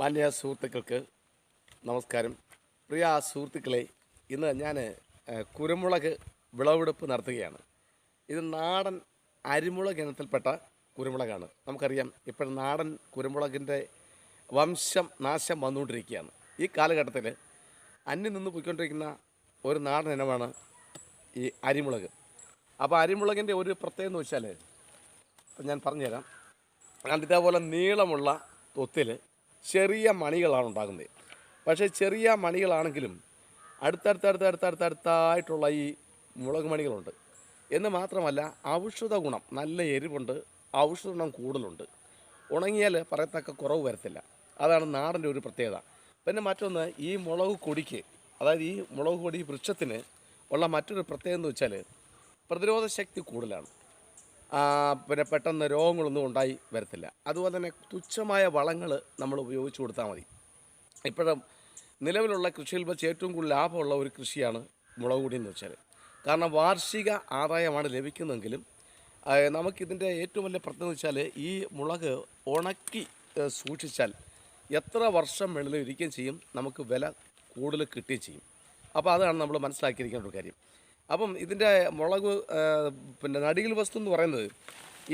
മാന്യ സുഹൃത്തുക്കൾക്ക് നമസ്കാരം. പ്രിയ സുഹൃത്തുക്കളെ ഇന്ന് ഞാൻ കുരുമുളക് വിളവെടുപ്പ് നടത്തുകയാണ്. ഇത് നാടൻ അരിമുളക് ഇനത്തിൽപ്പെട്ട കുരുമുളകാണ്. നമുക്കറിയാം ഇപ്പോൾ നാടൻ കുരുമുളകിന്റെ വംശം നാശം വന്നുകൊണ്ടിരിക്കുകയാണ്. ഈ കാലഘട്ടത്തിൽ അന്യം നിന്ന് പോയിക്കൊണ്ടിരിക്കുന്ന ഒരു നാടൻ ഇനമാണ് ഈ അരിമുളക്. അപ്പോൾ അരിമുളകിന്റെ ഒരു പ്രത്യേകത എന്ന് വെച്ചാൽ ഞാൻ പറഞ്ഞുതരാം. അതിന്റെ പോലെ നീളമുള്ള തൊത്തിൽ ചെറിയ മണികളാണ് ഉണ്ടാകുന്നത്. പക്ഷേ ചെറിയ മണികളാണെങ്കിലും അടുത്തടുത്തടുത്തടുത്തടുത്തടുത്തായിട്ടുള്ള ഈ മുളക് മണികളുണ്ട്. എന്ന് മാത്രമല്ല ഔഷധ ഗുണം നല്ല എരിവുണ്ട് ഔഷധ ഗുണം കൂടുതലുണ്ട്. ഉണങ്ങിയാൽ പറയത്തക്ക കുറവ് വരത്തില്ല. അതാണ് നാടിന്റെ ഒരു പ്രത്യേകത. പിന്നെ മറ്റൊന്ന് ഈ മുളക് കൊടിക്ക് അതായത് ഈ മുളക് കൊടി വൃക്ഷത്തിന് ഉള്ള മറ്റൊരു പ്രത്യേകത എന്ന് വെച്ചാൽ പ്രതിരോധ ശക്തി കൂടുതലാണ്. പിന്നെ പെട്ടെന്ന് രോഗങ്ങളൊന്നും ഉണ്ടായി വരത്തില്ല. അതുപോലെ തന്നെ തുച്ഛമായ വളങ്ങൾ നമ്മൾ ഉപയോഗിച്ച് കൊടുത്താൽ മതി. ഇപ്പോഴും നിലവിലുള്ള കൃഷിയിൽ വെച്ച് ഏറ്റവും കൂടുതൽ ലാഭമുള്ള ഒരു കൃഷിയാണ് മുളക് പൊടി എന്ന് വെച്ചാൽ കാരണം വാർഷിക ആദായമാണ് ലഭിക്കുന്നതെങ്കിലും നമുക്കിതിന്റെ ഏറ്റവും വലിയ പ്രത്യേകത എന്ന് വെച്ചാൽ ഈ മുളക് ഉണക്കി സൂക്ഷിച്ചാൽ എത്ര വർഷം വേണമെങ്കിലും ഇരിക്കുകയും ചെയ്യും നമുക്ക് വില കൂടുതൽ കിട്ടുകയും ചെയ്യും. അപ്പോൾ അതാണ് നമ്മൾ മനസ്സിലാക്കിയിരിക്കേണ്ട ഒരു കാര്യം. അപ്പം ഇതിന്റെ മുളക് പിന്നെ നടിയിൽ വസ്തു എന്ന് പറയുന്നത്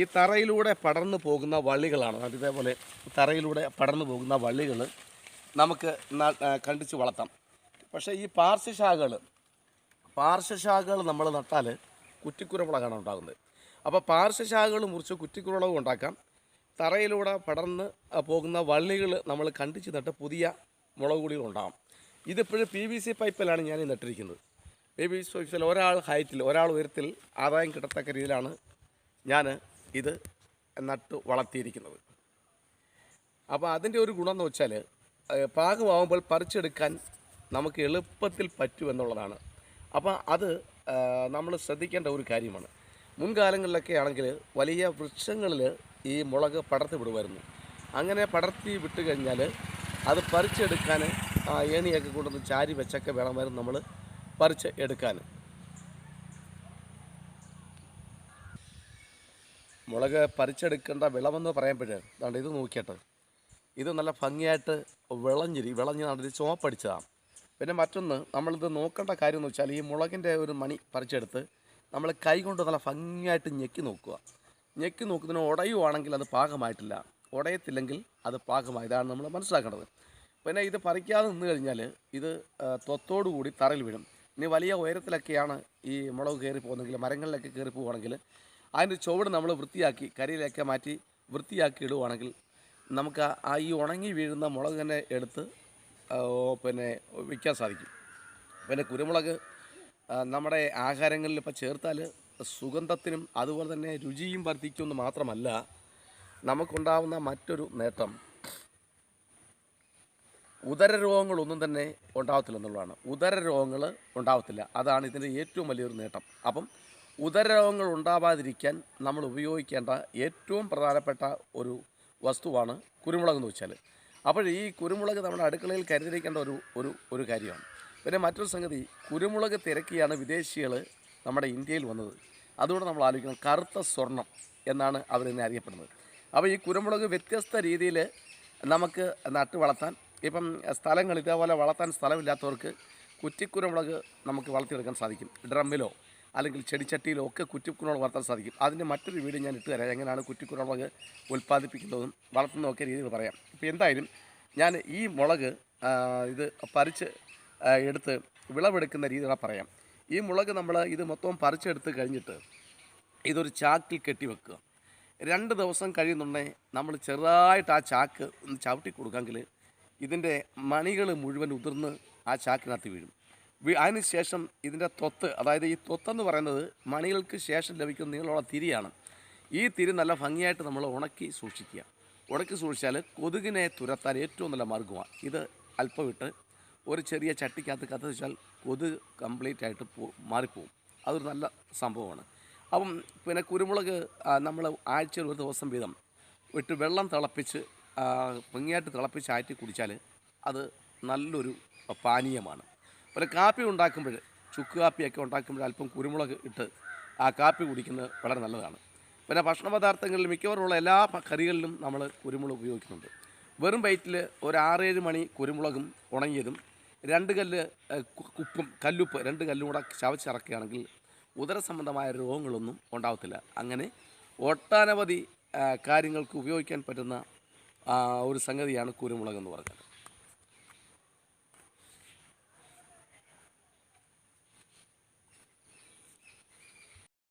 ഈ തറയിലൂടെ പടർന്നു പോകുന്ന വള്ളികളാണ്. ഇതേപോലെ തറയിലൂടെ പടർന്നു പോകുന്ന വള്ളികൾ നമുക്ക് കണ്ടിച്ച് വളർത്താം. പക്ഷേ ഈ പാർശ്വശാഖകൾ പാർശ്വശാഖകൾ നമ്മൾ നട്ടാൽ കുറ്റിക്കുരമുളകാണ് ഉണ്ടാകുന്നത്. അപ്പോൾ പാർശ്വശാഖകൾ മുറിച്ച് കുറ്റിക്കുരുമുളക് ഉണ്ടാക്കാം. തറയിലൂടെ പടർന്ന് പോകുന്ന വള്ളികൾ നമ്മൾ കണ്ടിച്ച് നട്ട് പുതിയ മുളക് പൊടികൾ ഉണ്ടാകും ഇതിപ്പോഴും പി വി സി പൈപ്പിലാണ് ഞാൻ നട്ടിരിക്കുന്നത്. പി ബി സോ പൈപ്പിൽ ഒരാൾ ഹൈറ്റിൽ ഒരാൾ ഉയരത്തിൽ ആദായം കിട്ടത്തക്ക രീതിയിലാണ് ഞാൻ ഇത് നട്ട് വളർത്തിയിരിക്കുന്നത്. അപ്പോൾ അതിന്റെ ഒരു ഗുണം എന്ന് വെച്ചാൽ പാകമാവുമ്പോൾ പറിച്ചെടുക്കാൻ നമുക്ക് എളുപ്പത്തിൽ പറ്റുമെന്നുള്ളതാണ് അപ്പോൾ അത് നമ്മൾ ശ്രദ്ധിക്കേണ്ട ഒരു കാര്യമാണ്. മുൻകാലങ്ങളിലൊക്കെ ആണെങ്കിൽ വലിയ വൃക്ഷങ്ങളിൽ ഈ മുളക് പടർത്തി വിടുമായിരുന്നു അങ്ങനെ പടർത്തി വിട്ട് കഴിഞ്ഞാൽ അത് പറിച്ചെടുക്കാൻ ഏണിയൊക്കെ കൊണ്ടുവന്ന് ചാരി വെച്ചൊക്കെ വേണമായിരുന്നു നമ്മൾ പറിച്ച് എടുക്കാൻ. മുളക് പറിച്ചെടുക്കേണ്ട വിളവെന്ന് പറയുമ്പോൾ അതുകൊണ്ട് ഇത് നോക്കിയിട്ട് ഇത് നല്ല ഭംഗിയായിട്ട് വിളഞ്ഞിരി വിളഞ്ഞ് നടത്തി ചുവപ്പടിച്ചതാണ് പിന്നെ മറ്റൊന്ന് നമ്മളിത് നോക്കേണ്ട കാര്യം എന്ന് വെച്ചാൽ ഈ മുളകിന്റെ ഒരു മണി പറിച്ചെടുത്ത് നമ്മൾ കൈ കൊണ്ട് നല്ല ഭംഗിയായിട്ട് ഞെക്കി നോക്കുക. ഞെക്കി നോക്കുന്നതിന് ഉടയുവാണെങ്കിൽ അത് പാകമായിട്ടില്ല. ഉടയത്തില്ലെങ്കിൽ അത് പാകമായി. ഇതാണ് നമ്മൾ മനസ്സിലാക്കേണ്ടത്. പിന്നെ ഇത് പറിക്കാതെ നിന്ന് കഴിഞ്ഞാൽ ഇത് തൊത്തോടുകൂടി തറയിൽ വീഴും. ഇനി വലിയ ഉയരത്തിലൊക്കെയാണ് ഈ മുളക് കയറി പോകുന്നെങ്കിൽ മരങ്ങളിലൊക്കെ കയറി പോവുകയാണെങ്കിൽ അതിന്റെ ചുവട് നമ്മൾ വൃത്തിയാക്കി കരിയിലൊക്കെ മാറ്റി വൃത്തിയാക്കി ഇടുവാണെങ്കിൽ നമുക്ക് ആ ഈ ഉണങ്ങി വീഴുന്ന മുളക് തന്നെ എടുത്ത് പിന്നെ വിൽക്കാൻ സാധിക്കും. പിന്നെ കുരുമുളക് നമ്മുടെ ആഹാരങ്ങളിൽ ഇപ്പോൾ ചേർത്താൽ സുഗന്ധത്തിനും അതുപോലെ തന്നെ രുചിയും വർദ്ധിക്കുമെന്ന് മാത്രമല്ല നമുക്കുണ്ടാവുന്ന മറ്റൊരു നേട്ടം ഉദര രോഗങ്ങളൊന്നും തന്നെ ഉണ്ടാവത്തില്ല എന്നുള്ളതാണ് ഉദര രോഗങ്ങൾ ഉണ്ടാവത്തില്ല. അതാണ് ഇതിന്റെ ഏറ്റവും വലിയൊരു നേട്ടം. അപ്പം ഉദര രോഗങ്ങൾ ഉണ്ടാവാതിരിക്കാൻ നമ്മൾ ഉപയോഗിക്കേണ്ട ഏറ്റവും പ്രധാനപ്പെട്ട ഒരു വസ്തുവാണ് കുരുമുളക് എന്ന് വെച്ചാൽ. അപ്പോൾ ഈ കുരുമുളക് നമ്മുടെ അടുക്കളയിൽ കരുതിരിക്കേണ്ട ഒരു ഒരു ഒരു കാര്യമാണ്. പിന്നെ മറ്റൊരു സംഗതി കുരുമുളക് തിരക്കിയാണ് വിദേശികൾ നമ്മുടെ ഇന്ത്യയിൽ വന്നത്. അതുകൊണ്ട് നമ്മൾ ആലോചിക്കണം കറുത്ത സ്വർണം എന്നാണ് അവരെന്നെ അറിയപ്പെടുന്നത്. അപ്പോൾ ഈ കുരുമുളക് വ്യത്യസ്ത രീതിയിൽ നമുക്ക് നട്ട് വളർത്താൻ ഇപ്പം സ്ഥലങ്ങൾ ഇതേപോലെ വളർത്താൻ സ്ഥലമില്ലാത്തവർക്ക് കുറ്റിക്കുരുമുളക് നമുക്ക് വളർത്തിയെടുക്കാൻ സാധിക്കും. ഡ്രമ്മിലോ അല്ലെങ്കിൽ ചെടിച്ചട്ടിയിലോ ഒക്കെ കുറ്റിക്കുരുമുളക് വളർത്താൻ സാധിക്കും. അതിന്റെ മറ്റൊരു വീഡിയോ ഞാൻ ഇട്ട് തരാം. എങ്ങനെയാണ് കുറ്റിക്കുരുമുളക് ഉൽപ്പാദിപ്പിക്കുന്നതും വളർത്തുന്നതും ഒക്കെ രീതിയിൽ പറയാം. ഇപ്പോൾ എന്തായാലും ഞാൻ ഈ മുളക് ഇത് പറിച്ച് എടുത്ത് വിളവെടുക്കുന്ന രീതികളാണ് പറയാം. ഈ മുളക് നമ്മൾ ഇത് മൊത്തം പറിച്ചെടുത്ത് കഴിഞ്ഞിട്ട് ഇതൊരു ചാക്കിൽ കെട്ടി വെക്കുക. രണ്ട് ദിവസം കഴിയുന്നുണ്ടെങ്കിൽ നമ്മൾ ചെറുതായിട്ട് ആ ചാക്ക് ഒന്ന് ചവിട്ടി കൊടുക്കാമെങ്കിൽ ഇതിന്റെ മണികൾ മുഴുവൻ ഉതിർന്ന് ആ ചാക്കിനകത്ത് വീഴും. അതിന് ശേഷം ഇതിന്റെ തൊത്ത് അതായത് ഈ തൊത്തെന്ന് പറയുന്നത് മണികൾക്ക് ശേഷം ലഭിക്കുന്ന നീളമുള്ള തിരിയാണ്. ഈ തിരി നല്ല ഭംഗിയായിട്ട് നമ്മൾ ഉണക്കി സൂക്ഷിക്കുക. ഉണക്കി സൂക്ഷിച്ചാൽ കൊതുകിനെ തുരത്താൻ ഏറ്റവും നല്ല മാർഗമാണ് ഇത് അല്പം ഇട്ട് ഒരു ചെറിയ ചട്ടിക്കകത്ത് കത്തിച്ചാൽ കൊതുക് കംപ്ലീറ്റ് ആയിട്ട് പോ മാറിപ്പോവും. അതൊരു നല്ല സംഭവമാണ്. അപ്പം പിന്നെ കുരുമുളക് നമ്മൾ ആഴ്ചയിൽ ഒരു ദിവസം വീതം ഇട്ട് വെള്ളം തിളപ്പിച്ച് ഭംഗിയായിട്ട് തിളപ്പിച്ച് ആറ്റി കുടിച്ചാൽ അത് നല്ലൊരു പാനീയമാണ്. പിന്നെ കാപ്പി ഉണ്ടാക്കുമ്പോൾ ചുക്ക് കാപ്പിയൊക്കെ ഉണ്ടാക്കുമ്പോൾ അല്പം കുരുമുളക് ഇട്ട് ആ കാപ്പി കുടിക്കുന്നത് വളരെ നല്ലതാണ്. പിന്നെ ഭക്ഷണ പദാർത്ഥങ്ങളിൽ മിക്കവാറുമുള്ള എല്ലാ കറികളിലും നമ്മൾ കുരുമുളക് ഉപയോഗിക്കുന്നുണ്ട്. വെറും വയറ്റിൽ ഒരു ആറേഴ് മണി കുരുമുളകും ഉണങ്ങിയതും രണ്ട് കല്ല് ഉപ്പും കല്ലുപ്പ് രണ്ട് കല്ലും കൂടെ ചവച്ചിറക്കുകയാണെങ്കിൽ ഉദര സംബന്ധമായ രോഗങ്ങളൊന്നും ഉണ്ടാവത്തില്ല. അങ്ങനെ ഒട്ടനവധി കാര്യങ്ങൾക്ക് ഉപയോഗിക്കാൻ പറ്റുന്ന ഒരു സംഗതിയാണ് കുരുമുളക് എന്ന് പറഞ്ഞാൽ